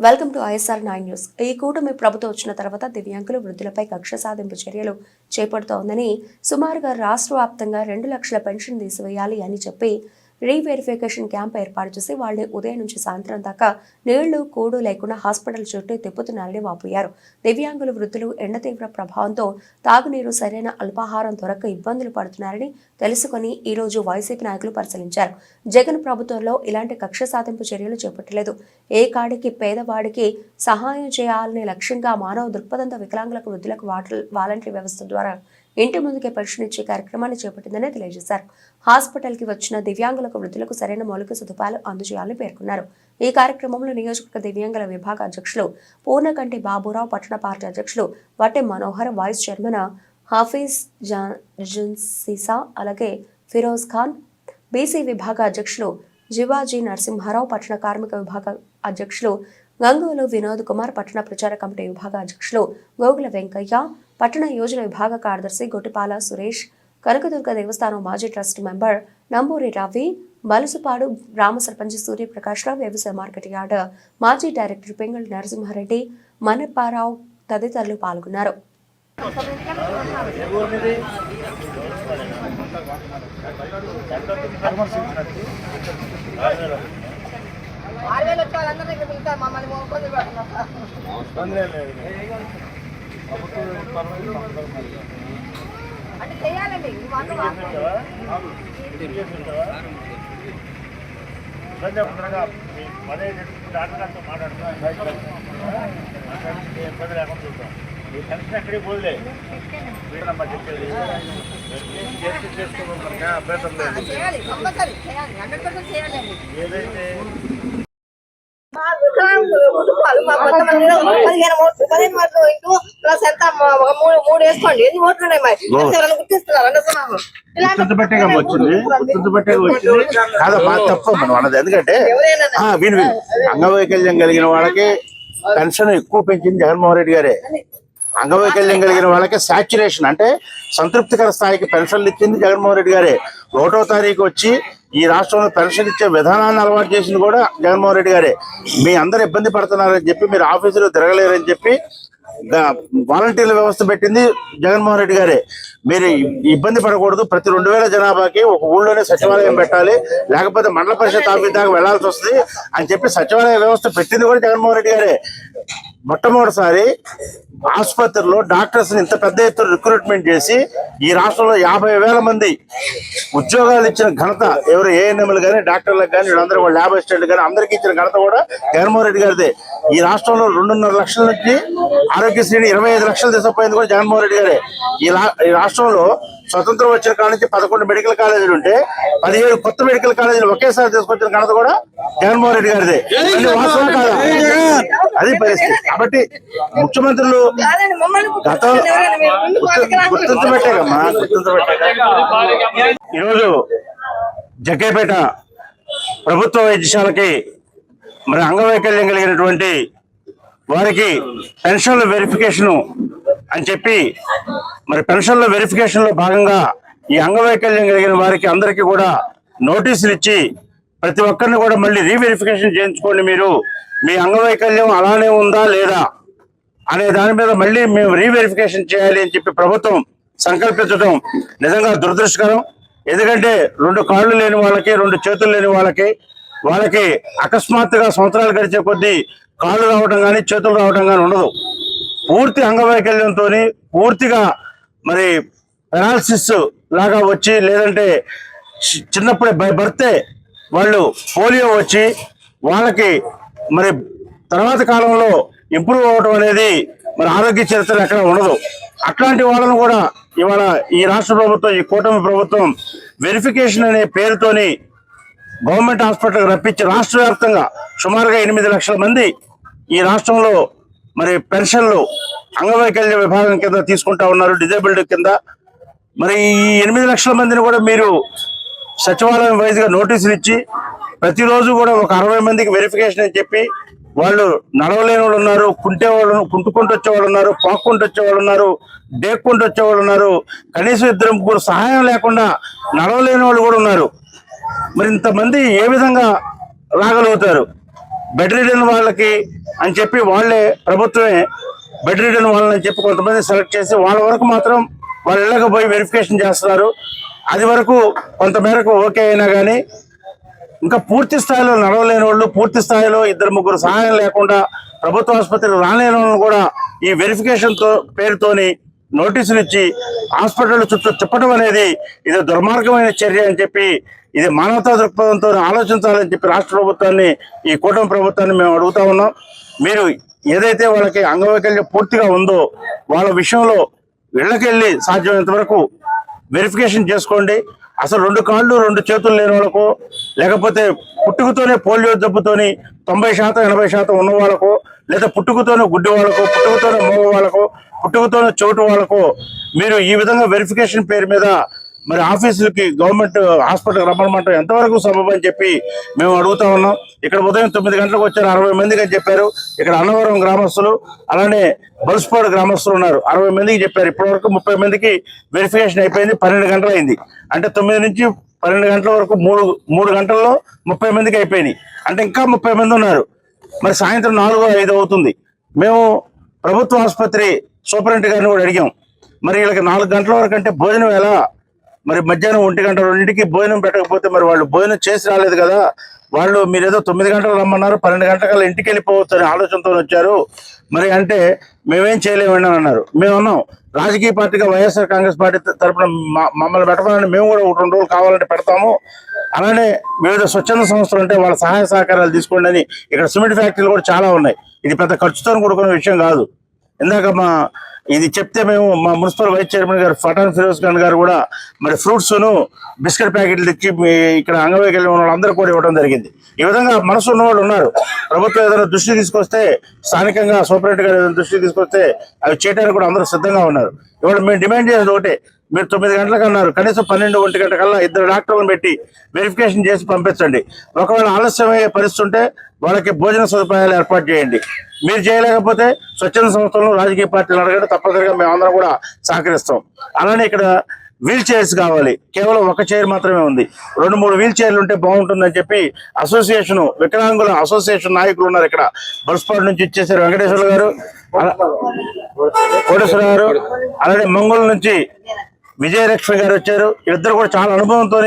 Welcome to ISR nine news. ఈ కూటమి ప్రభుత్వం వచ్చిన తర్వాత దివ్యాంగులు వృద్ధులపై కక్ష సాధింపు చర్యలు చేపడుతోందని సుమారుగా రాష్ట్ర వ్యాప్తంగా రెండు లక్షల పెన్షన్ తీసివేయాలి అని చెప్పి రీవెరిఫికేషన్ క్యాంప్ ఏర్పాటు చేసి వాళ్ళని ఉదయం నుంచి సాయంత్రం దాకా నీళ్ళు కూడు లేకుండా హాస్పిటల్ చుట్టూ తిప్పుతున్నారని వాపోయారు. దివ్యాంగులు వృద్ధులు ఎండ తీవ్ర ప్రభావంతో తాగునీరు సరైన అల్పాహారం దొరక్క ఇబ్బందులు పడుతున్నారని తెలుసుకొని ఈ రోజు వైసీపీ నాయకులు పరిశీలించారు. జగన్ ప్రభుత్వంలో ఇలాంటి కక్ష సాధింపు చర్యలు చేపట్టలేదు. ఏ కాడికి పేదవాడికి సహాయం చేయాలనే లక్ష్యంగా మానవ దృక్పథంతో వికలాంగులకు వృద్ధులకు వాటర్ వాలంటరీ వ్యవస్థ ద్వారా ఇంటి ముందుకే పరిశీలించే కార్యక్రమాన్ని చేపట్టిందని తెలియజేశారు. హాస్పిటల్కి వచ్చిన దివ్యాంగులకు వృద్ధులకు సరైన మౌలిక సదుపాయాలు అందజేయాలని పేర్కొన్నారు. ఈ కార్యక్రమంలో నియోజకవర్గ దివ్యాంగుల విభాగ అధ్యక్షులు పూర్ణకంటి బాబురావు పట్టణ పార్టీ అధ్యక్షులు వట్టె మనోహర్ వైస్ చైర్మన్ హాఫీజ్ జన్సీసా అలాగే ఫిరోజ్ ఖాన్ బీసీ విభాగ అధ్యక్షులు జివాజీ నరసింహారావు పట్టణ కార్మిక విభాగ అధ్యక్షులు గంగోలు వినోద్ కుమార్ పట్టణ ప్రచార కమిటీ విభాగ అధ్యక్షులు గోగుల వెంకయ్య పట్టణ యోజన విభాగ కార్యదర్శి గొట్టిపాల సురేష్ కనకదుర్గ దేవస్థానం మాజీ ట్రస్ట్ మెంబర్ నంబూరి రవి బలసుపాడు గ్రామ సర్పంచ్ సూర్యప్రకాష్ రావు వ్యవసాయ మార్కెట్ యార్డ్ మాజీ డైరెక్టర్ పింగళి నరసింహారెడ్డి మనప్పారావు తదితరులు పాల్గొన్నారు. వచ్చే వాళ్ళందరూ ఇక్కడ మిగతా మమ్మల్ని ఇబ్బంది చేయాలండి ఇది మాత్రం వాస్తవం. ఎక్కడికి పోలే వీడమ్మా చెప్పేది చేసి చేసుకోమన్నా అభ్యంతరం లేదు చేయాలి కంపల్సరీ చేయాలి హండ్రెడ్ పర్సెంట్ చేయాలండి ఏదైతే మా మా కొంతమంది పదిహేను ఓట్లు పదిహేను ఓట్లు ఇంటూ ప్లస్ ఎంత ఒక మూడు మూడు వేసుకోండి. ఎన్ని ఓట్లు ఉన్నాయి మరి? ఎవరైనా గుర్తిస్తున్నారు? అన్నస్తున్నాము గుర్తుంచుబట్టే వచ్చింది. గుర్తుంచుబట్టే వచ్చింది. కాదా బాగా తప్ప మనం అన్నది. ఎందుకంటే విను అంగవైకల్యం కలిగిన వాళ్ళకి పెన్షన్ ఎక్కువ పెంచింది జగన్మోహన్ రెడ్డి గారే. అంగవైకల్యం కలిగిన వాళ్ళకి సాచ్యురేషన్ అంటే సంతృప్తికర స్థాయికి పెన్షన్లు ఇచ్చింది జగన్మోహన్ రెడ్డి గారే. ఒకటో తారీఖు వచ్చి ఈ రాష్ట్రంలో పెన్షన్ ఇచ్చే విధానాన్ని అలవాటు చేసింది కూడా జగన్మోహన్ రెడ్డి గారే. మీ అందరు ఇబ్బంది పడుతున్నారని చెప్పి మీరు ఆఫీసులో తిరగలేరని చెప్పి వాలంటీర్ల వ్యవస్థ పెట్టింది జగన్మోహన్ రెడ్డి గారే. మీరు ఇబ్బంది పడకూడదు. ప్రతి రెండు వేల జనాభాకి ఒక ఊళ్ళోనే సచివాలయం పెట్టాలి. లేకపోతే మండల పరిషత్ ఆఫీస్ దాకా వెళ్ళాల్సి వస్తుంది. అని చెప్పి సచివాలయ వ్యవస్థ పెట్టింది కూడా జగన్మోహన్ రెడ్డి గారే. మొట్టమొదటిసారి ఆసుపత్రిలో డాక్టర్స్ ఇంత పెద్ద ఎత్తున రిక్రూట్మెంట్ చేసి ఈ రాష్ట్రంలో యాభై వేల మంది ఉద్యోగాలు ఇచ్చిన ఘనత ఎవరు ఏఎన్ఎంలు కానీ డాక్టర్లకు కానీ వీళ్ళందరూ కూడా ల్యాబ్ అసిస్టెంట్లు కానీ అందరికీ ఇచ్చిన ఘనత కూడా జగన్మోహన్ రెడ్డి గారిదే. ఈ రాష్ట్రంలో రెండున్నర లక్షల నుంచి ఆరోగ్యశ్రీని ఇరవై ఐదు లక్షలు తీసుకుపోయింది కూడా జగన్మోహన్ రెడ్డి గారే. ఈ రా- ఈ రాష్ట్రంలో స్వతంత్రం వచ్చిన కాడ నుంచి పదకొండు మెడికల్ కాలేజీలు ఉంటే పదిహేడు కొత్త మెడికల్ కాలేజీలు ఒకేసారి తీసుకొచ్చిన ఘనత కూడా జగన్మోహన్ రెడ్డి గారిదే. అది పరిస్థితి. కాబట్టి ముఖ్యమంత్రులు. గుర్తించబెట్టాకమ్మా గుర్తించబెట్టాక ఈరోజు జగ్గేపేట ప్రభుత్వ వైద్యశాలకి మరి అంగవైకల్యం కలిగినటువంటి వారికి పెన్షన్ల వెరిఫికేషను అని చెప్పి మరి పెన్షన్ల వెరిఫికేషన్లో భాగంగా ఈ అంగవైకల్యం కలిగిన వారికి అందరికీ కూడా నోటీసులు ఇచ్చి ప్రతి ఒక్కరిని కూడా మళ్ళీ రీవెరిఫికేషన్ చేయించుకోండి మీరు. మీ అంగవైకల్యం అలానే ఉందా లేదా అనే దాని మీద మళ్ళీ మేము రీవెరిఫికేషన్ చేయాలి అని చెప్పి ప్రభుత్వం సంకల్పించడం నిజంగా దురదృష్టకరం. ఎందుకంటే రెండు కాళ్ళు లేని వాళ్ళకి రెండు చేతులు లేని వాళ్ళకి వాళ్ళకి అకస్మాత్తుగా సంవత్సరాలు గడిచే కొద్దీ కాళ్ళు రావడం కానీ చేతులు రావడం కానీ ఉండదు. పూర్తి అంగవైకల్యంతో పూర్తిగా మరి పెరాలసిస్ లాగా వచ్చి లేదంటే చిన్నప్పుడే బై బర్తే వాళ్ళు పోలియో వచ్చి వాళ్ళకి మరి తర్వాత కాలంలో ఇంప్రూవ్ అవ్వడం అనేది మరి ఆరోగ్య చరిత్ర ఎక్కడ ఉండదు. అట్లాంటి వాళ్ళను కూడా ఇవాళ ఈ రాష్ట్ర ప్రభుత్వం ఈ కూటమి ప్రభుత్వం వెరిఫికేషన్ అనే పేరుతోని గవర్నమెంట్ హాస్పిటల్కి రప్పించి రాష్ట్ర వ్యాప్తంగా సుమారుగా ఎనిమిది లక్షల మంది ఈ రాష్ట్రంలో మరి పెన్షన్లు అంగవైకల్య విభాగం కింద తీసుకుంటా ఉన్నారు డిజేబిలిటీ కింద. మరి ఈ ఎనిమిది లక్షల మందిని కూడా మీరు సచివాలయం వైజ్గా నోటీసులు ఇచ్చి ప్రతిరోజు కూడా ఒక అరవై మందికి వెరిఫికేషన్ అని చెప్పి వాళ్ళు నడవలేని వాళ్ళు ఉన్నారు కుంటే వాళ్ళు కుంటుకుంటూ వచ్చే వాళ్ళు ఉన్నారు పాక్కుంటూ వచ్చే వాళ్ళు ఉన్నారు డేక్కుంటూ వచ్చే వాళ్ళు ఉన్నారు. కనీసం ఇద్దరు ముగ్గురు సహాయం లేకుండా నడవలేని వాళ్ళు కూడా ఉన్నారు. మరి ఇంతమంది ఏ విధంగా రాగలుగుతారు? బెడ్ రిడన్ వాళ్ళకి అని చెప్పి వాళ్ళే ప్రభుత్వమే బెడ్ రిడన్ వాళ్ళని చెప్పి కొంతమంది సెలెక్ట్ చేసి వాళ్ళ వరకు మాత్రం వాళ్ళ ఇళ్ళకి పోయి వెరిఫికేషన్ చేస్తున్నారు. అది వరకు కొంతమేరకు ఓకే అయినా కానీ ఇంకా పూర్తి స్థాయిలో నడవలేని వాళ్ళు పూర్తి స్థాయిలో ఇద్దరు ముగ్గురు సహాయం లేకుండా ప్రభుత్వ ఆసుపత్రికి రాలేని కూడా ఈ వెరిఫికేషన్తో పేరుతోని నోటీసులు ఇచ్చి హాస్పిటల్ చుట్టూ తిప్పడం అనేది ఇది దుర్మార్గమైన చర్య అని చెప్పి ఇది మానవతా దృక్పథంతో ఆలోచించాలని చెప్పి రాష్ట్ర ప్రభుత్వాన్ని ఈ కూటమి ప్రభుత్వాన్ని మేము అడుగుతా ఉన్నాం. మీరు ఏదైతే వాళ్ళకి అంగవైకల్యం పూర్తిగా ఉందో వాళ్ళ విషయంలో ఇళ్ళకెళ్ళి సాధ్యమైనంత వరకు వెరిఫికేషన్ చేసుకోండి. అసలు రెండు కాళ్ళు రెండు చేతులు లేని వాళ్ళకు లేకపోతే పుట్టుకతోనే పోలియో జబ్బుతోని తొంభై శాతం ఎనభై శాతం ఉన్న వాళ్ళకు లేదా పుట్టుకతోనే గుడ్డి వాళ్ళకు పుట్టుకతోనే మోగ వాళ్ళకు పుట్టుకతోనే చోటు వాళ్ళకు మీరు ఈ విధంగా వెరిఫికేషన్ పేరు మీద మరి ఆఫీసులకి గవర్నమెంట్ హాస్పిటల్కి రమ్మనమాట ఎంతవరకు సబబు అని చెప్పి మేము అడుగుతా ఉన్నాం. ఇక్కడ ఉదయం తొమ్మిది గంటలకు వచ్చారు అరవై మందికి అని చెప్పారు. ఇక్కడ అన్నవరం గ్రామస్తులు అలానే బల్స్పాడు గ్రామస్తులు ఉన్నారు. అరవై మందికి చెప్పారు. ఇప్పటివరకు ముప్పై మందికి వెరిఫికేషన్ అయిపోయింది. పన్నెండు గంటలు అయింది. అంటే తొమ్మిది నుంచి పన్నెండు గంటల వరకు మూడు మూడు గంటల్లో ముప్పై మందికి అయిపోయినాయి. అంటే ఇంకా ముప్పై మంది ఉన్నారు. మరి సాయంత్రం నాలుగో ఐదు అవుతుంది. మేము ప్రభుత్వ ఆసుపత్రి సూపరింటెండెంట్ గారిని కూడా అడిగాం. మరి వీళ్ళకి నాలుగు గంటల వరకు అంటే భోజనం ఎలా మరి మధ్యాహ్నం ఒంటి గంట రెండింటికి భోజనం పెట్టకపోతే మరి వాళ్ళు భోజనం చేసి రాలేదు కదా. వాళ్ళు మీరు ఏదో తొమ్మిది గంటలు రమ్మన్నారు పన్నెండు గంటల ఇంటికి వెళ్ళిపోవచ్చు అనే ఆలోచనతో వచ్చారు. మరి అంటే మేమేం చేయలేమండి అన్నారు. మేము అన్నాం రాజకీయ పార్టీగా వైఎస్ఆర్ కాంగ్రెస్ పార్టీ తరఫున మమ్మల్ని పెట్టమని మేము కూడా ఒక రెండు రోజులు కావాలంటే పెడతాము. అలానే వివిధ స్వచ్ఛంద సంస్థలు ఉంటే వాళ్ళ సహాయ సహకారాలు తీసుకోండి అని ఇక్కడ సిమెంట్ ఫ్యాక్టరీలు కూడా చాలా ఉన్నాయి. ఇది పెద్ద ఖర్చుతో కూడుకున్న విషయం కాదు. ఇందాక మా ఇది చెప్తే మేము మా మున్సిపల్ వైస్ చైర్మన్ గారు ఫటాన్ ఫిరోజ్ ఖాన్ గారు కూడా మరి ఫ్రూట్స్ను బిస్కెట్ ప్యాకెట్లు తెచ్చి ఇక్కడ అంగవైకల్యం ఉన్న వాళ్ళందరూ కూడా ఇవ్వడం జరిగింది. ఈ విధంగా మనసు ఉన్న వాళ్ళు ఉన్నారు. ప్రభుత్వం ఏదైనా దృష్టి తీసుకొస్తే స్థానికంగా సూపరింటెండెంట్ గారు ఏదైనా దృష్టి తీసుకొస్తే అవి చేయడానికి కూడా అందరూ సిద్ధంగా ఉన్నారు. ఇవాళ మేము డిమాండ్ చేసేది ఒకటే. మీరు తొమ్మిది గంటలకు అన్నారు. కనీసం పన్నెండు ఒంటి గంట కల్లా ఇద్దరు డాక్టర్లను పెట్టి వెరిఫికేషన్ చేసి పంపించండి. ఒకవేళ ఆలస్యమయ్యే పరిస్థితి ఉంటే వాళ్ళకి భోజన సదుపాయాలు ఏర్పాటు చేయండి. మీరు చేయలేకపోతే స్వచ్ఛంద సంస్థలను రాజకీయ పార్టీలు అడగండి తప్పనిసరిగా మేము అందరం కూడా సహకరిస్తాం. అలానే ఇక్కడ వీల్ చైర్స్ కావాలి. కేవలం ఒక చైర్ మాత్రమే ఉంది. రెండు మూడు వీల్ చైర్లు ఉంటే బాగుంటుందని చెప్పి అసోసియేషన్ వికలాంగుల అసోసియేషన్ నాయకులు ఉన్నారు ఇక్కడ. బల్స్పాడు నుంచి ఇచ్చేసారు వెంకటేశ్వర గారు కోటేశ్వర గారు అలాగే మంగళ నుంచి విజయలక్ష్మి గారు వచ్చారు. ఇద్దరు కూడా చాలా అనుభవంతో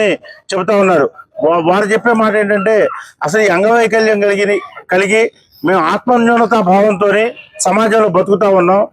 చెబుతా ఉన్నారు. వారు చెప్పే మాట ఏంటంటే అసలు ఈ అంగవైకల్యం కలిగి కలిగి మేము ఆత్మన్యూనతా భావంతోనే సమాజంలో బతుకుతా ఉన్నాం.